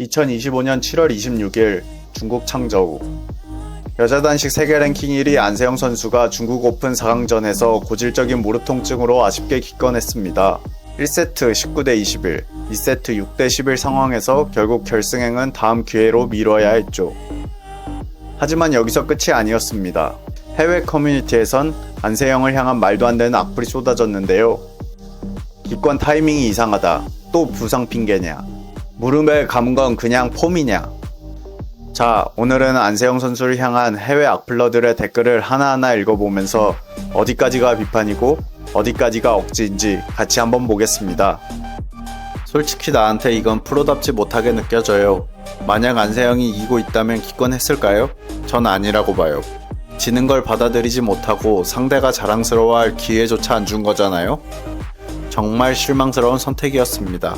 2025년 7월 26일 중국 창저우 여자 단식 세계 랭킹 1위 안세영 선수가 중국 오픈 4강전에서 고질적인 무릎 통증으로 아쉽게 기권했습니다. 1세트 19대 21, 2세트 6대 11 상황에서 결국 결승행은 다음 기회로 미뤄야 했죠. 하지만 여기서 끝이 아니었습니다. 해외 커뮤니티에선 안세영을 향한 말도 안 되는 악플이 쏟아졌는데요. 기권 타이밍이 이상하다. 또 부상 핑계냐. 무릎에 감은 건 그냥 폼이냐. 자, 오늘은 안세영 선수를 향한 해외 악플러들의 댓글을 하나하나 읽어보면서 어디까지가 비판이고 어디까지가 억지인지 같이 한번 보겠습니다. 솔직히 나한테 이건 프로답지 못하게 느껴져요. 만약 안세영이 이기고 있다면 기권했을까요? 전 아니라고 봐요. 지는 걸 받아들이지 못하고 상대가 자랑스러워할 기회조차 안 준 거잖아요? 정말 실망스러운 선택이었습니다.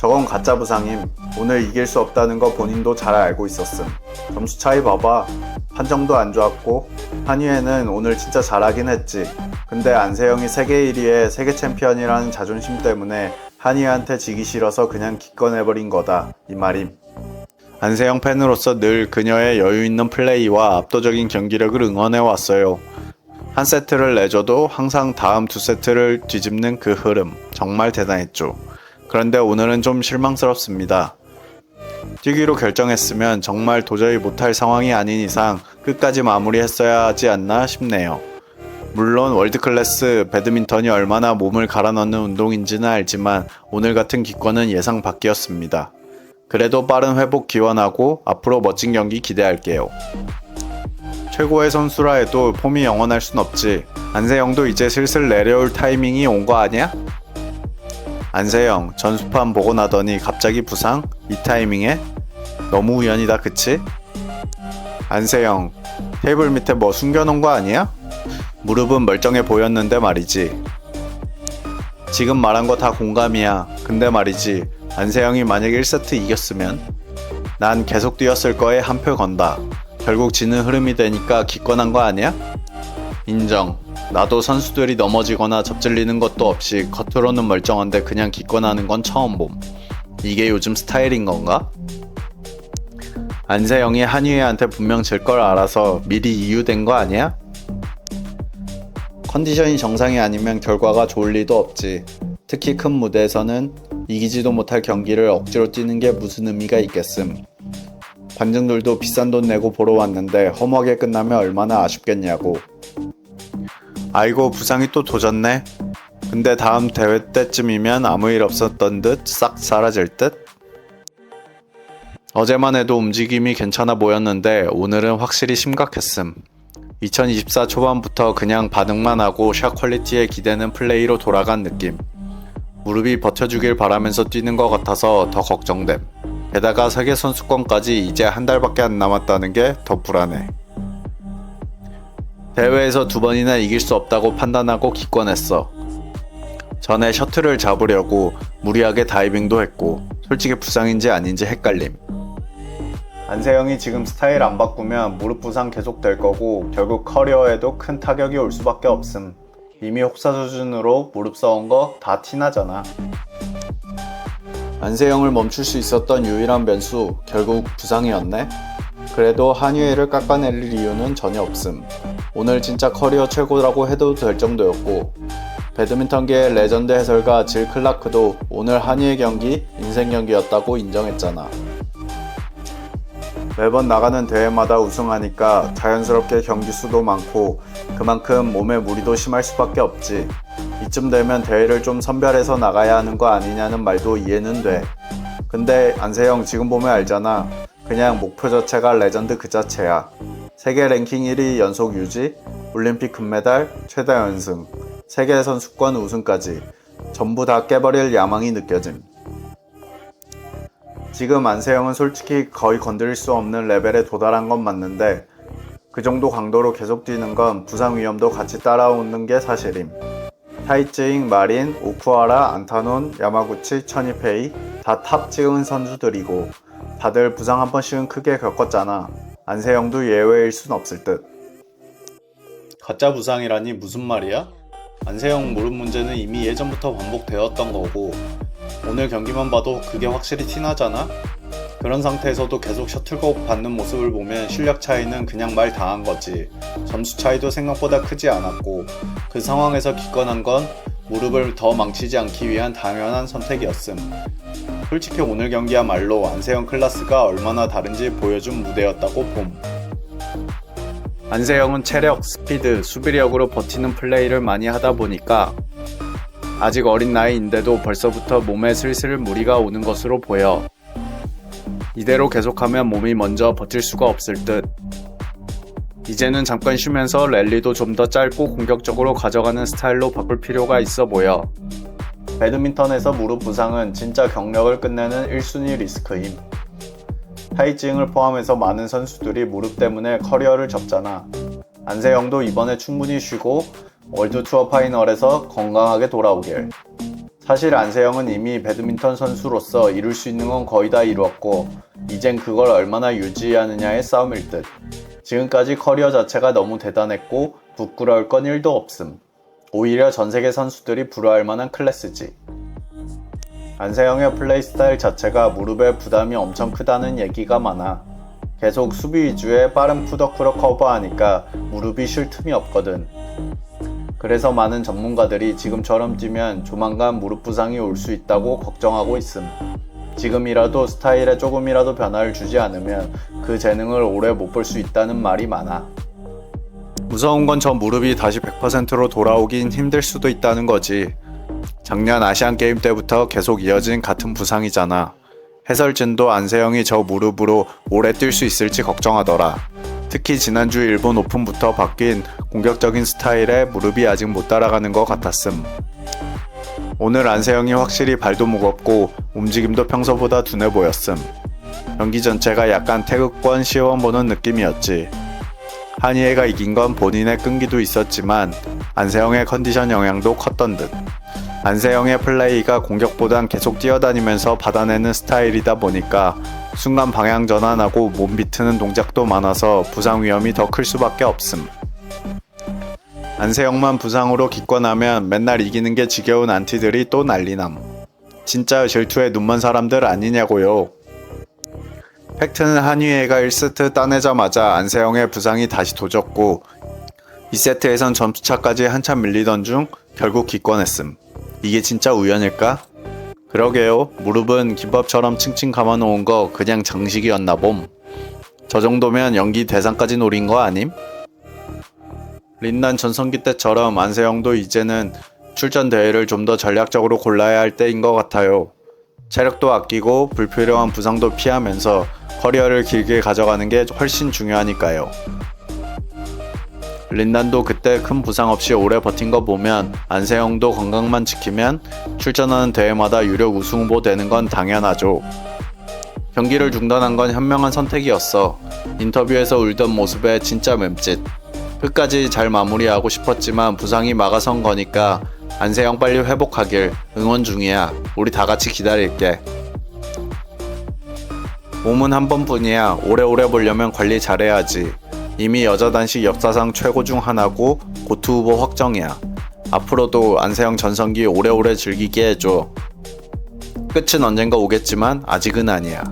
저건 가짜 부상임. 오늘 이길 수 없다는 거 본인도 잘 알고 있었음. 점수 차이 봐봐. 판정도 안 좋았고 한유에는 오늘 진짜 잘하긴 했지. 근데 안세영이 세계 1위에 세계 챔피언이라는 자존심 때문에 한이한테 지기 싫어서 그냥 기권해버린 거다. 이 말임. 안세영 팬으로서 늘 그녀의 여유 있는 플레이와 압도적인 경기력을 응원해 왔어요. 한 세트를 내줘도 항상 다음 두 세트를 뒤집는 그 흐름 정말 대단했죠. 그런데 오늘은 좀 실망스럽습니다. 뛰기로 결정했으면 정말 도저히 못할 상황이 아닌 이상 끝까지 마무리했어야 하지 않나 싶네요. 물론 월드클래스 배드민턴이 얼마나 몸을 갈아 넣는 운동인지는 알지만 오늘 같은 기권은 예상 밖이었습니다. 그래도 빠른 회복 기원하고 앞으로 멋진 경기 기대할게요. 최고의 선수라 해도 폼이 영원할 순 없지. 안세영도 이제 슬슬 내려올 타이밍이 온 거 아니야? 안세영 전수판 보고 나더니 갑자기 부상? 이 타이밍에? 너무 우연이다 그치? 안세영 테이블 밑에 뭐 숨겨놓은 거 아니야? 무릎은 멀쩡해 보였는데 말이지. 지금 말한 거 다 공감이야. 근데 말이지. 안세영이 만약 1세트 이겼으면 난 계속 뛰었을 거에 한 표 건다. 결국 지는 흐름이 되니까 기권한 거 아니야? 인정. 나도 선수들이 넘어지거나 접질리는 것도 없이 겉으로는 멀쩡한데 그냥 기권하는 건 처음 봄. 이게 요즘 스타일인 건가? 안세영이 한유애한테 분명 질 걸 알아서 미리 이유된 거 아니야? 컨디션이 정상이 아니면 결과가 좋을 리도 없지. 특히 큰 무대에서는 이기지도 못할 경기를 억지로 뛰는 게 무슨 의미가 있겠음. 관중들도 비싼 돈 내고 보러 왔는데 허무하게 끝나면 얼마나 아쉽겠냐고. 아이고 부상이 또 도졌네. 근데 다음 대회 때쯤이면 아무 일 없었던 듯 싹 사라질 듯? 어제만 해도 움직임이 괜찮아 보였는데 오늘은 확실히 심각했음. 2024 초반부터 그냥 반응만 하고 샷 퀄리티에 기대는 플레이로 돌아간 느낌. 무릎이 버텨주길 바라면서 뛰는 것 같아서 더 걱정됨. 게다가 세계 선수권까지 이제 한 달밖에 안 남았다는 게 더 불안해. 대회에서 두 번이나 이길 수 없다고 판단하고 기권했어. 전에 셔틀을 잡으려고 무리하게 다이빙도 했고, 솔직히 부상인지 아닌지 헷갈림. 안세영이 지금 스타일 안 바꾸면 무릎 부상 계속 될 거고 결국 커리어에도 큰 타격이 올 수밖에 없음. 이미 혹사 수준으로 무릎 써온 거다 티나잖아. 안세영을 멈출 수 있었던 유일한 변수 결국 부상이었네. 그래도 한유애를 깎아내릴 이유는 전혀 없음. 오늘 진짜 커리어 최고라고 해도 될 정도였고 배드민턴계의 레전드 해설가 질 클라크도 오늘 한유애 경기 인생 경기였다고 인정했잖아. 매번 나가는 대회마다 우승하니까 자연스럽게 경기 수도 많고 그만큼 몸에 무리도 심할 수밖에 없지. 이쯤 되면 대회를 좀 선별해서 나가야 하는 거 아니냐는 말도 이해는 돼. 근데 안세영 지금 보면 알잖아. 그냥 목표 자체가 레전드 그 자체야. 세계 랭킹 1위 연속 유지, 올림픽 금메달, 최다 연승, 세계 선수권 우승까지 전부 다 깨버릴 야망이 느껴짐. 지금 안세영은 솔직히 거의 건드릴 수 없는 레벨에 도달한 건 맞는데 그 정도 강도로 계속 뛰는 건 부상 위험도 같이 따라오는 게 사실임. 타이츠잉, 마린, 오쿠하라, 안타논, 야마구치, 천이페이 다 탑 찍은 선수들이고 다들 부상 한 번씩은 크게 겪었잖아. 안세영도 예외일 순 없을 듯. 가짜 부상이라니 무슨 말이야? 안세영 무릎 문제는 이미 예전부터 반복되었던 거고 오늘 경기만 봐도 그게 확실히 티나잖아? 그런 상태에서도 계속 셔틀콕 받는 모습을 보면 실력 차이는 그냥 말 다한 거지. 점수 차이도 생각보다 크지 않았고, 그 상황에서 기권한 건 무릎을 더 망치지 않기 위한 당연한 선택이었음. 솔직히 오늘 경기야말로 안세영 클라스가 얼마나 다른지 보여준 무대였다고 봄. 안세영은 체력, 스피드, 수비력으로 버티는 플레이를 많이 하다 보니까 아직 어린 나이인데도 벌써부터 몸에 슬슬 무리가 오는 것으로 보여. 이대로 계속하면 몸이 먼저 버틸 수가 없을 듯. 이제는 잠깐 쉬면서 랠리도 좀 더 짧고 공격적으로 가져가는 스타일로 바꿀 필요가 있어 보여. 배드민턴에서 무릎 부상은 진짜 경력을 끝내는 1순위 리스크임. 타이징을 포함해서 많은 선수들이 무릎 때문에 커리어를 접잖아. 안세영도 이번에 충분히 쉬고 월드 투어 파이널에서 건강하게 돌아오길. 사실 안세영은 이미 배드민턴 선수로서 이룰 수 있는 건 거의 다 이루었고, 이젠 그걸 얼마나 유지하느냐의 싸움일 듯. 지금까지 커리어 자체가 너무 대단했고, 부끄러울 건 1도 없음. 오히려 전 세계 선수들이 부러워할 만한 클래스지. 안세영의 플레이 스타일 자체가 무릎에 부담이 엄청 크다는 얘기가 많아. 계속 수비 위주의 빠른 푸더크로 커버하니까 무릎이 쉴 틈이 없거든. 그래서 많은 전문가들이 지금처럼 뛰면 조만간 무릎 부상이 올 수 있다고 걱정하고 있음. 지금이라도 스타일에 조금이라도 변화를 주지 않으면 그 재능을 오래 못 볼 수 있다는 말이 많아. 무서운 건 저 무릎이 다시 100%로 돌아오긴 힘들 수도 있다는 거지. 작년 아시안 게임 때부터 계속 이어진 같은 부상이잖아. 해설진도 안세영이 저 무릎으로 오래 뛸 수 있을지 걱정하더라. 특히 지난주 일본 오픈부터 바뀐 공격적인 스타일에 무릎이 아직 못 따라가는 것 같았음. 오늘 안세영이 확실히 발도 무겁고 움직임도 평소보다 둔해 보였음. 경기 전체가 약간 태극권 시험 보는 느낌이었지. 한이해가 이긴 건 본인의 끈기도 있었지만 안세영의 컨디션 영향도 컸던 듯. 안세영의 플레이가 공격보단 계속 뛰어다니면서 받아내는 스타일이다 보니까 순간 방향 전환하고 몸 비트는 동작도 많아서 부상 위험이 더 클 수밖에 없음. 안세영만 부상으로 기권하면 맨날 이기는 게 지겨운 안티들이 또 난리남. 진짜 질투에 눈먼 사람들 아니냐고요. 팩트는 한위혜가 1세트 따내자마자 안세영의 부상이 다시 도졌고 2세트에선 점수차까지 한참 밀리던 중 결국 기권했음. 이게 진짜 우연일까? 그러게요. 무릎은 김밥처럼 칭칭 감아놓은 거 그냥 장식이었나 봄. 저 정도면 연기 대상까지 노린 거 아님? 린난 전성기 때처럼 안세영도 이제는 출전 대회를 좀 더 전략적으로 골라야 할 때인 것 같아요. 체력도 아끼고 불필요한 부상도 피하면서 커리어를 길게 가져가는 게 훨씬 중요하니까요. 린난도 그때 큰 부상 없이 오래 버틴 거 보면 안세영도 건강만 지키면 출전하는 대회마다 유력 우승 후보 되는 건 당연하죠. 경기를 중단한 건 현명한 선택이었어. 인터뷰에서 울던 모습에 진짜 맴짓. 끝까지 잘 마무리하고 싶었지만 부상이 막아선 거니까 안세영 빨리 회복하길 응원 중이야. 우리 다 같이 기다릴게. 몸은 한 번뿐이야. 오래오래 보려면 관리 잘해야지. 이미 여자 단식 역사상 최고 중 하나고 고투 후보 확정이야. 앞으로도 안세영 전성기 오래오래 즐기게 해줘. 끝은 언젠가 오겠지만 아직은 아니야.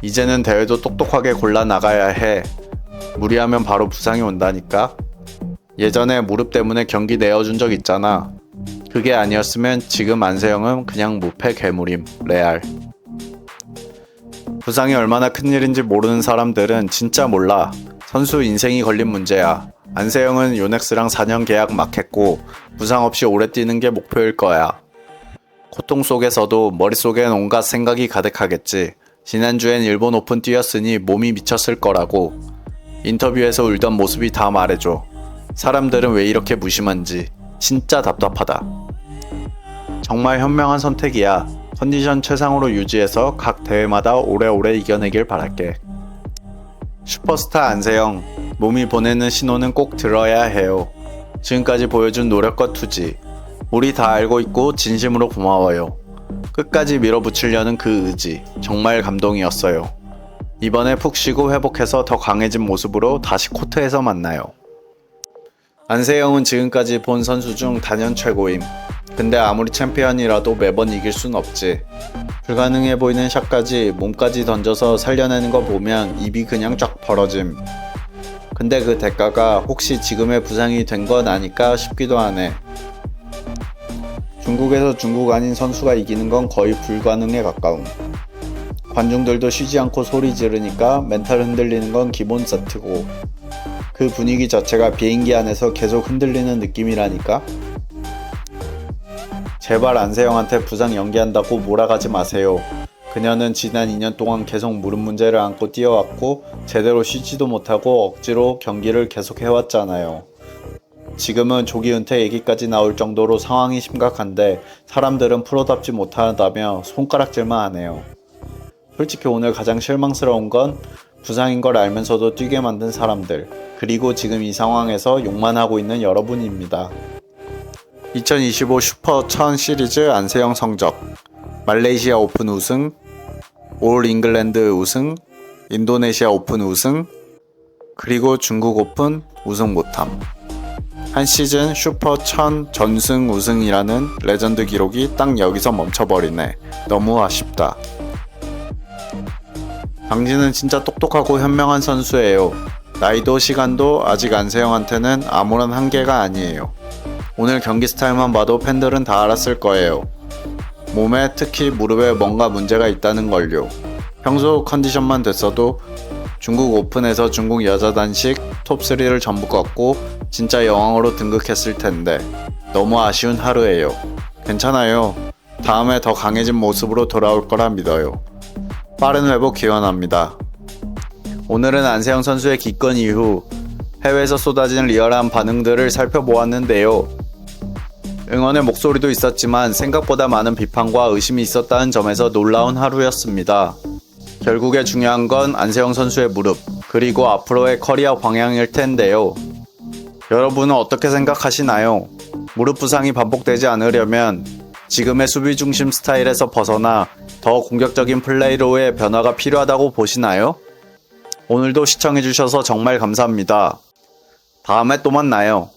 이제는 대회도 똑똑하게 골라 나가야 해. 무리하면 바로 부상이 온다니까. 예전에 무릎 때문에 경기 내어준 적 있잖아. 그게 아니었으면 지금 안세영은 그냥 무패 괴물임. 레알. 부상이 얼마나 큰일인지 모르는 사람들은 진짜 몰라. 선수 인생이 걸린 문제야. 안세영은 요넥스랑 4년 계약 막 했고 부상 없이 오래 뛰는 게 목표일 거야. 고통 속에서도 머릿속엔 온갖 생각이 가득하겠지. 지난주엔 일본 오픈 뛰었으니 몸이 미쳤을 거라고. 인터뷰에서 울던 모습이 다 말해줘. 사람들은 왜 이렇게 무심한지. 진짜 답답하다. 정말 현명한 선택이야. 컨디션 최상으로 유지해서 각 대회마다 오래오래 이겨내길 바랄게. 슈퍼스타 안세영, 몸이 보내는 신호는 꼭 들어야 해요. 지금까지 보여준 노력과 투지, 우리 다 알고 있고 진심으로 고마워요. 끝까지 밀어붙이려는 그 의지, 정말 감동이었어요. 이번에 푹 쉬고 회복해서 더 강해진 모습으로 다시 코트에서 만나요. 안세영은 지금까지 본 선수 중 단연 최고임. 근데 아무리 챔피언이라도 매번 이길 순 없지. 불가능해 보이는 샷까지 몸까지 던져서 살려내는 거 보면 입이 그냥 쫙 벌어짐. 근데 그 대가가 혹시 지금의 부상이 된 건 아닐까 싶기도 하네. 중국에서 중국 아닌 선수가 이기는 건 거의 불가능에 가까움. 관중들도 쉬지 않고 소리 지르니까 멘탈 흔들리는 건 기본 세트고 그 분위기 자체가 비행기 안에서 계속 흔들리는 느낌이라니까? 제발 안세영한테 부상 연기한다고 몰아가지 마세요. 그녀는 지난 2년 동안 계속 무릎 문제를 안고 뛰어왔고 제대로 쉬지도 못하고 억지로 경기를 계속 해왔잖아요. 지금은 조기 은퇴 얘기까지 나올 정도로 상황이 심각한데 사람들은 프로답지 못하다며 손가락질만 하네요. 솔직히 오늘 가장 실망스러운 건 부상인 걸 알면서도 뛰게 만든 사람들, 그리고 지금 이 상황에서 욕만 하고 있는 여러분입니다. 2025 슈퍼 1000 시리즈 안세영 성적 말레이시아 오픈 우승 올 잉글랜드 우승 인도네시아 오픈 우승 그리고 중국 오픈 우승 못함. 한 시즌 슈퍼 1000 전승 우승이라는 레전드 기록이 딱 여기서 멈춰버리네. 너무 아쉽다 당신은 진짜 똑똑하고 현명한 선수예요 나이도 시간도 아직 안세영한테는 아무런 한계가 아니에요 오늘 경기 스타일만 봐도 팬들은 다 알았을 거예요. 몸에 특히 무릎에 뭔가 문제가 있다는 걸요. 평소 컨디션만 됐어도 중국 오픈에서 중국 여자 단식 톱3를 전부 꺾고 진짜 여왕으로 등극했을 텐데 너무 아쉬운 하루예요. 괜찮아요. 다음에 더 강해진 모습으로 돌아올 거라 믿어요. 빠른 회복 기원합니다. 오늘은 안세영 선수의 기권 이후 해외에서 쏟아진 리얼한 반응들을 살펴보았는데요. 응원의 목소리도 있었지만 생각보다 많은 비판과 의심이 있었다는 점에서 놀라운 하루였습니다. 결국에 중요한 건 안세영 선수의 무릎, 그리고 앞으로의 커리어 방향일 텐데요. 여러분은 어떻게 생각하시나요? 무릎 부상이 반복되지 않으려면 지금의 수비 중심 스타일에서 벗어나 더 공격적인 플레이로의 변화가 필요하다고 보시나요? 오늘도 시청해주셔서 정말 감사합니다. 다음에 또 만나요.